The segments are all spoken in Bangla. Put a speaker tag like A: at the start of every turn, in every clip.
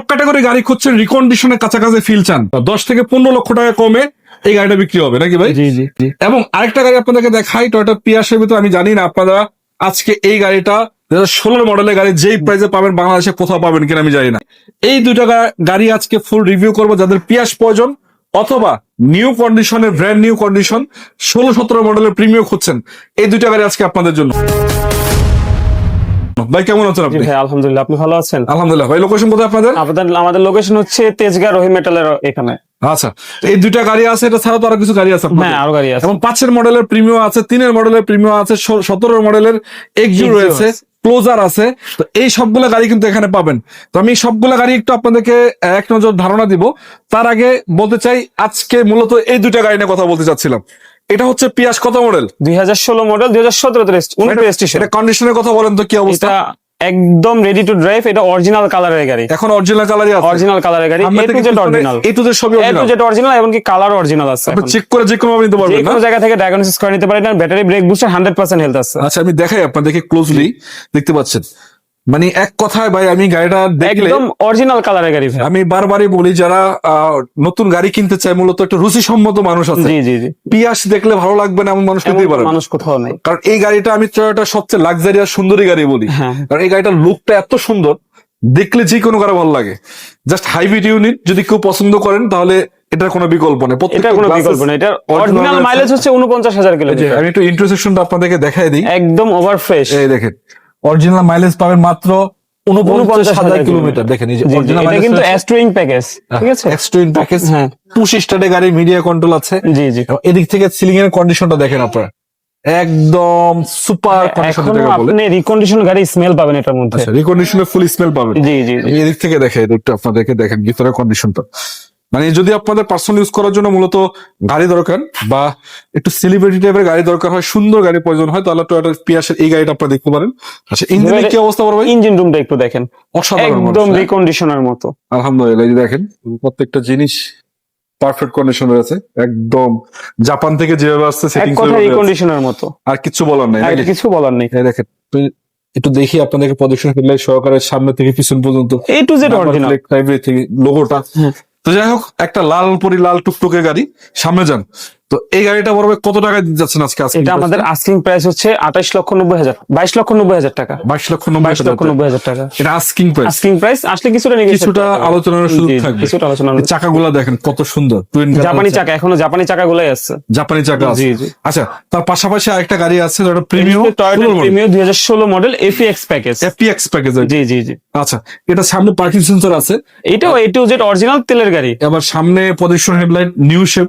A: টপ ক্যাটাগরি গাড়ি খুঁজছেন রিকন্ডিশনের কাছাকাছি ফিল চান। দশ থেকে পনেরো লক্ষ টাকা কমে এই গাড়িটা বিক্রি হবে নাকি ভাই?
B: জি জি
A: এবং আরেকটা গাড়ি আপনাদেরকে দেখাই টয়টা পিয়াসের ভিতরে আমি জানি না আপনারা আজকে এই গাড়িটা ষোলো মডেলের গাড়ি যেই প্রাইসে পাবেন বাংলাদেশে কোথাও পাবেন কিনা আমি জানি না। এই দুটা গাড়ি আজকে ফুল রিভিউ করব যাদের পিয়াস প্রয়োজন অথবা নিউ কন্ডিশনের ব্র্যান্ড নিউ কন্ডিশন ষোলো সতেরো মডেলের প্রিমিয়াম খুঁজছেন এই দুইটা গাড়ি আজকে আপনাদের জন্য। ভাই কেমন আছেন আপনি?
B: ভাই আলহামদুলিল্লাহ আপনি ভালো আছেন?
A: আলহামদুলিল্লাহ ভাই লোকেশন কোথায় আপনাদের?
B: আমাদের লোকেশন হচ্ছে তেজগাঁ রহি মেটালের এখানে।
A: আচ্ছা এই দুইটা গাড়ি আছে এটা ছাড়া তো আরও কিছু গাড়ি আছে
B: হ্যাঁ আরও গাড়ি আছে।
A: এবং পাঁচের মডেলের প্রিমিয়াম আছে তিনের মডেলের প্রিমিয়াম আছে সতেরো মডেলের এক্সিউ রয়েছে ক্লোজার আছে তো এই সবগুলো গাড়ি কিন্তু এখানে পাবেন। তো আমি সবগুলো গাড়ি একটু আপনাদেরকে এক নজর ধারণা দিব। তার আগে বলতে চাই আজকে মূলত এই দুইটা গাড়ি নিয়ে কথা বলতে চাচ্ছিলাম। এটা হচ্ছে পিয়াস কত মডেল?
B: দুই হাজার ষোলো মডেল দুই হাজার সতেরো রেজিস্ট্রেশন
A: এটা কন্ডিশনের কথা বলেন তো কি অবস্থা?
B: একদম রেডি টু ড্রাইভ এটা অরিজিনাল কালারের গাড়ি।
A: এখন অরিজিনাল কালারই আছে।
B: অরিজিনাল কালারের গাড়ি A to Z original
A: A to Z সবই
B: এ টু জেড অরিজিনাল এমনকি কালার অরিজিনাল আছে
A: আপনি চেক করে যে কোনো নিতে পারবেন
B: কোনো জায়গা থেকে ডায়াগনোসিস করে নিতে পারেন battery brake booster hundred percent health আছে।
A: আচ্ছা আমি দেখাই আপনাদেরকে ক্লোজলি দেখতে পাচ্ছেন। মানে এক কথায় ভাই আমি গাড়িটা দেখলে
B: একদম অরিজিনাল কালারের গাড়ি ভাই।
A: আমি বারবারই বলি যারা নতুন গাড়ি কিনতে চায় মূলত একটা রুচিসম্মত মানুষ আছে।
B: জি জি জি।
A: পিয়াস দেখলে ভালো লাগবে না এমন মানুষ
B: এমন
A: পারে।
B: মানুষ কোথাও নেই।
A: কারণ এই গাড়িটা আমি টয়োটা সবচেয়ে লাক্সারিয়াস সুন্দরী গাড়ি বলি।
B: হ্যাঁ
A: কারণ এই গাড়িটার লুকটা এত সুন্দর দেখলে যে কোনো গাড়ি ভালো লাগে। জাস্ট হাইব্রিড ইউনিট যদি কেউ পছন্দ করেন তাহলে এটার কোনো বিকল্প নেই।
B: এটা
A: প্রত্যেকটা
B: কোনো বিকল্প নেই। এটা অরিজিনাল মাইলেজ হচ্ছে উনপঞ্চাশ হাজার কিলোমিটার
A: আমি একটু ইন্টারসেকশনটা আপনাদেরকে দেখাই দিই।
B: একদম ওভার ফ্রেশ
A: এই দেখেন অরিজিনাল মাইলেজ পাবেন মাত্র উনপঞ্চাশ হাজার কিলোমিটার। দেখেন অরিজিনাল
B: কিন্তু প্যাকেজ ঠিক আছে?
A: প্যাকেজ
B: হ্যাঁ।
A: পুশ স্টার্টে গাড়ি মিডিয়া কন্ট্রোল আছে।
B: জি জি।
A: এদিক থেকে সিলিং এর কন্ডিশনটা দেখেন আপনারা। একদম সুপার কন্ডিশন এখনও বলে।
B: আপনি রিকন্ডিশন গাড়ি স্মেল পাবেন এটার মধ্যে।
A: আচ্ছা রিকন্ডিশনে ফুল স্মেল পাবেন।
B: জি জি। জি।
A: এদিক থেকে দেখে একটু আপনাদেরকে দেখেন ভিতরে কন্ডিশনটা মানে যদি আপনাদের পার্সোনাল ইউজ করার জন্য মূলত গাড়ি দরকার বা একটু সেলিব্রিটি টাইপের গাড়ি দরকার হয় সুন্দর গাড়ি প্রয়োজন হয় তাহলে টয়োটা পিয়াসের এই গাড়িটা আপনারা দেখতে পারেন। আচ্ছা ইঞ্জিনের কি অবস্থা বড় ভাই?
B: ইঞ্জিন রুমটা একটু দেখেন।
A: অসাধারণ
B: একদম
A: মানুষ, হ্যাঁ?
B: রিকন্ডিশনের মতো।
A: আলহামদুলিল্লাহ এই যে দেখেন প্রত্যেকটা জিনিস পারফেক্ট কন্ডিশন আছে একদম। জাপান থেকে যেভাবে আসছে সেটিং
B: কথা রিকন্ডিশনের মতো।
A: আর কিছু বলার নাই
B: আর কিছু বলার নেই।
A: এই দেখেন একটু দেখি আপনাদেরকে প্রদর্শন হেডলাইট সহকারে সামনে থেকে পিছন পর্যন্ত
B: এ টু জেড অরিজিনাল
A: লোগোটা। তো যাই হোক একটা লাল পরি লাল টুকটুকে গাড়ি সামনে যান। তো এই গাড়িটা বড় কত টাকা দিতে যাচ্ছেন আজকে আজকে
B: এটা আমাদের আস্কিং প্রাইস হচ্ছে আঠাশ লক্ষ নব্বই হাজার বাইশ লক্ষ নব্বই হাজার টাকা।
A: বাইশ লক্ষ নব্বই
B: লক্ষ নব্বই হাজার টাকা।
A: এটা আস্কিং প্রাইস
B: আস্কিং প্রাইস আসলে কিছুটা
A: কিছুটা আলোচনার সুযোগ থাকবে।
B: কিছুটা আলোচনা
A: চাকাগুলা দেখেন কত সুন্দর
B: জাপানি চাকা এখনও জাপানি চাকাগুলাই আছে।
A: জাপানি চাকা আছে।
B: জি জি।
A: আচ্ছা তার পাশাপাশি আরেকটা গাড়ি আছে যেটা প্রিমিয়াম
B: টয়োটা প্রিমিয়াম দুই হাজার ষোলো model FX package
A: FPX package
B: G G G.
A: আচ্ছা এটা সামনে পার্কিং সেন্সর আছে।
B: এটাও এ টু জেড অরিজিনাল তেলের গাড়ি।
A: এবার সামনে প্রজেকশন হেডলাইট নিউ শেপ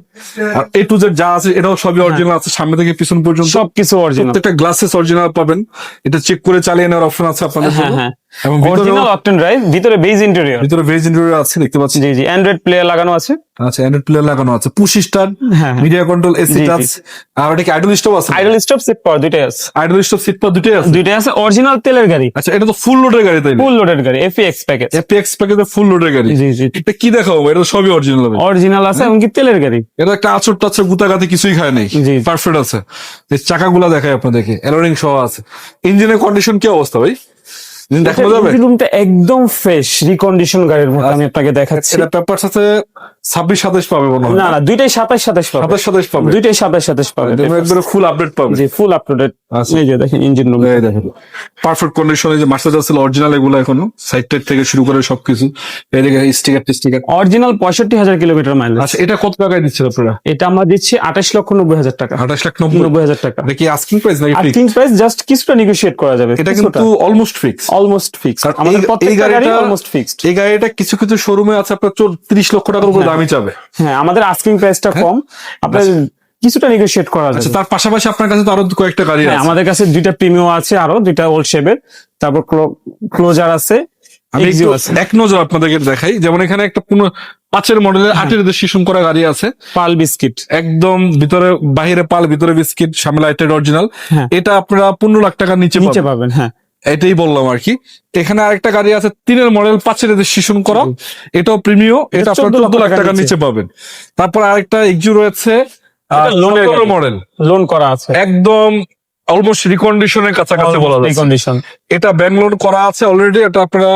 A: আর এ টু জেড যা আছে এটাও সবই অরিজিনাল আছে সামনে থেকে পিছন পর্যন্ত।
B: সবকিছু অরিজিনাল
A: প্রত্যেকটা গ্লাসেস অরিজিনাল পাবেন। এটা চেক করে চালিয়ে নেওয়ার অপশন আছে আপনাদের
B: হ্যাঁ
A: জন্য।
B: হ্যাঁ।
A: এবং ভিতরে
B: অরিজিনাল অকটেন ড্রাইভ ভিতরে বেজ ইন্টেরিয়র
A: ভিতরে ভেজ ইন্টেরিয়র আছে দেখতে পাচ্ছি।
B: জি জি অ্যান্ড্রয়েড প্লেয়ার লাগানো আছে।
A: আচ্ছা অ্যান্ড্রয়েড প্লেয়ার লাগানো আছে। পুশ স্টার
B: হ্যাঁ
A: মিডিয়া কন্ট্রোল এসি। টাচ আর ওটা কি আইডল স্টপ আছে?
B: আইডল স্টপ সিট পাওয়ার দুইটাই আছে।
A: আইডল স্টপ সিট পা দুটোই আছে?
B: দুইটাই আছে অরিজিনাল তেলের গাড়ি।
A: আচ্ছা এটা তো ফুল লোডের গাড়ি তাই
B: ফুল লোডেড গাড়ি এফিএক্স প্যাকেজ
A: এপিএক্স প্যাকেজে ফুল লোডের গাড়ি।
B: জি জি।
A: এটা কি দেখাবো? এটা সবই অরিজিনাল হবে।
B: অরিজিনাল আছে এমনকি তেলের গাড়ি।
A: এটা একটা আচর টাচর গুতাগাতে কিছুই খায় নেই। পারফেক্ট আছে। এই চাকাগুলা দেখায় আপনাদেরকে। এলোরিং সহ আছে। ইঞ্জিনের কন্ডিশন কি অবস্থা ভাই? দেখানো যাবে?
B: রুমটা একদম ফ্রেশ রিকন্ডিশন গাড়ির মতো আমি আপনাকে দেখাচ্ছি।
A: এটা পেপার সাথে ছাব্বিশ সাতাশ পাবে মনে হয়।
B: না না দুইটাই সাতাশ সাতাশ পাবে।
A: সাতাশ সাতাশ পাবে।
B: দুইটাই সাতাশ সাতাশ পাবে
A: একবারে ফুল আপডেট পাবে।
B: জি ফুল আপ টু
A: আচ্ছা।
B: এই যে দেখেন ইঞ্জিন রুম
A: এই দেখেন। পারফেক্ট কন্ডিশনে যে মাস্টার আছে অরিজিনাল এগুলো এখনও। সাইড টাইড থেকে শুরু করে সবকিছু। এদিকে স্টিকার স্টিকার
B: অরিজিনাল পঁয়ষট্টি হাজার কিলোমিটার মাইলেজ
A: আচ্ছা এটা কত টাকায় দিচ্ছেন আপনারা?
B: এটা আমরা দিচ্ছি আঠাশ লক্ষ নব্বই হাজার টাকা।
A: আঠাশ লাখ নব্বই।
B: নব্বই হাজার টাকা।
A: এটা কি আস্কিং প্রাইস নাকি fixed?
B: প্রাইস জাস্ট কিছুটা নেগোশিয়েট করা যাবে।
A: এটা কিন্তু অলমোস্ট ফিক্স
B: অলমোস্ট
A: কারণ
B: আমাদের
A: এই- এই
B: গাড়ি
A: গাড়িটা-
B: অলমোস্ট ফিক্সড
A: এই গাড়িটা কিছু কিছু শোরুমে আছে আপনার তিরিশ লক্ষ টাকার উপর দামি চাবে
B: হ্যাঁ আমাদের আস্কিং প্রাইসটা কম। আপনার কিছুটা নেগোশিয়েট করা
A: আচ্ছা
B: যাবে
A: তার পাশাপাশি আপনার কাছে তো আরও কয়েকটা গাড়ি
B: হ্যাঁ
A: আছে।
B: আমাদের কাছে দুইটা প্রিমিয়াম আছে আরও দুইটা ওল্ড শেপের তারপর ক্লোজার আছে
A: আমি এক নজর আপনাদেরকে দেখাই। যেমন এখানে একটা পুরো পাঁচের মডেলের আটের রেজিস্ট্রেশন করা গাড়ি আছে।
B: পাল বিস্কিট।
A: একদম ভিতরে বাহিরে পাল ভিতরে বিস্কিট সামনে লাইটের অরিজিনাল
B: হ্যাঁ।
A: এটা আপনারা পনেরো লাখ টাকার নিচে
B: নিচে
A: পাবেন
B: হ্যাঁ।
A: এটাই বললাম আর কি। এখানে আরেকটা গাড়ি আছে তিনের মডেল পাঁচের রেজিস্ট্রেশন করা। এটাও প্রিমিয় এটা আপনার চোদ্দ লাখ
B: টাকার নিচে।
A: পাবেন। তারপর আরেকটা এক্সিউ রয়েছে। মডেল
B: লোন করা আছে।
A: একদম অলমোস্ট রিকন্ডিশনের কাছাকাছি বলা যায়
B: কন্ডিশন
A: এটা ব্যাংক লোন করা আছে অলরেডি এটা আপনারা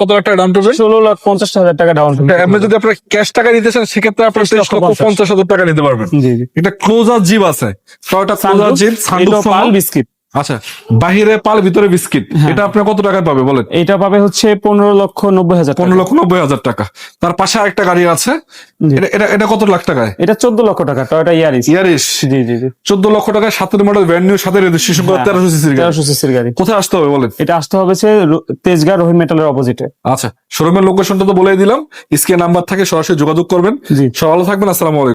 A: কত লাখ টাকা ডাউন পেমেন্ট
B: ষোলো লাখ পঞ্চাশ হাজার টাকা ডাউন
A: আপনি যদি আপনার ক্যাশ টাকা নিতে চান সেক্ষেত্রে আপনার
B: তেইশ লক্ষ পঞ্চাশ।
A: হাজার টাকা নিতে পারবেন। এটা ক্লোজার জিপ আছে। টয়টা ক্লোজার জিপ
B: পাল বিস্কিট।
A: আচ্ছা বাহিরে পাল ভিতরে বিস্কিট
B: হ্যাঁ।
A: এটা আপনার কত টাকায় পাবে বলেন?
B: এটা পাবে হচ্ছে পনেরো লক্ষ নব্বই হাজার
A: পনেরো লক্ষ নব্বই হাজার টাকা। তার পাশে আরেকটা গাড়ি আছে। এটা এটা কত লাখ টাকায়?
B: এটা চোদ্দ লক্ষ টাকা Toyota Yaris
A: Yaris
B: G G G.
A: চোদ্দ লক্ষ টাকায় সাতের মডেল নিউ সাথে রেজিস্ট্রেশন করে। তেরোশো সিসির গাড়ি।
B: তেরোশো সিসির গাড়ি।
A: কোথায় আসতে হবে বলেন?
B: এটা আসতে হবে সে তেজগাঁ রহিম মেটালের অপোজিটে
A: আচ্ছা শোরুমের লোকেশনটা তো বলেই দিলাম। স্ক্রিন নাম্বার থাকে সরাসরি যোগাযোগ করবেন।
B: জি।
A: সব ভালো থাকবেন আসসালামু আলাইকুম।